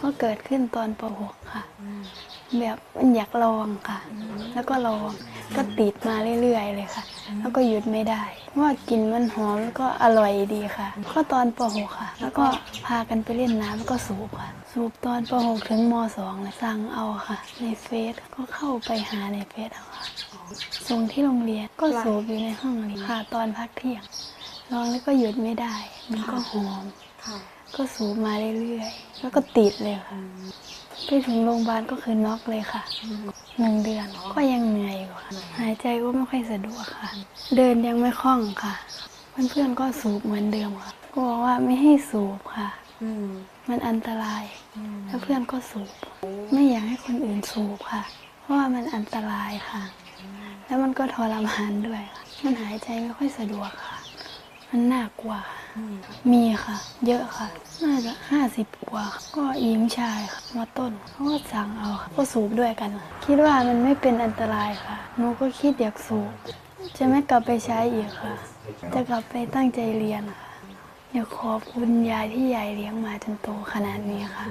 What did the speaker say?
ก็เกิดขึ้นตอนป .6 ค่ะ แบบมันอยากลองค่ะ แล้วก็ลอง ก็ติดมาเรื่อยๆเลยค่ะ แล้วก็หยุดไม่ได้เพราะว่ากลิ่นมันหอมแล้วก็อร่อยดีค่ะ ก็ตอนป .6 ค่ะ แล้วก็พากันไปเล่นน้ำแล้วก็สูบค่ะ สูบตอนป .6 ถึงม .2 เลยสั่งเอาค่ะ ในเฟซก็เข้าไปหาในเฟซเอาค่ะส่งที่โรงเรียนก็สูบอยู่ในห้องเรียนค่ะ ตอนพักเที่ยงลองแล้วก็หยุดไม่ได้ มันก็หอมค่ะ ก็สูบมาเรื่อยๆ แล้วก็ติดเลยค่ะ ไปถึงโรงพยาบาลก็คือน็อกเลยค่ะ หนึ่งเดือนก็ยังเหนื่อยอยู่ค่ะ หายใจก็ไม่ค่อยสะดวกค่ะ เดินยังไม่คล่องค่ะ เพื่อนๆก็สูบเหมือนเดิมค่ะ ก็บอกว่าไม่ให้สูบค่ะมันอันตราย แล้วเพื่อนก็สูบ ไม่อยากให้คนอื่นสูบค่ะ เพราะว่ามันอันตรายค่ะ แล้วมันก็ทรมานด้วยค่ะมันหายใจไม่ค่อยสะดวกค่ะ มันน่ากลัวค่ะ มีค่ะ เยอะค่ะ น่าจะห้าสิบกว่า ก็หญิงชายค่ะมาต้นเขาก็สั่งเอาค่ะก็สูบด้วยกันค่ะคิดว่ามันไม่เป็นอันตรายค่ะหนูก็คิดอยากสูบจะไม่กลับไปใช้อีกค่ะ จะกลับไปตั้งใจเรียนค่ะ อยากขอบคุณยายที่ยายเลี้ยงมาจนโตขนาดนี้ค่ะ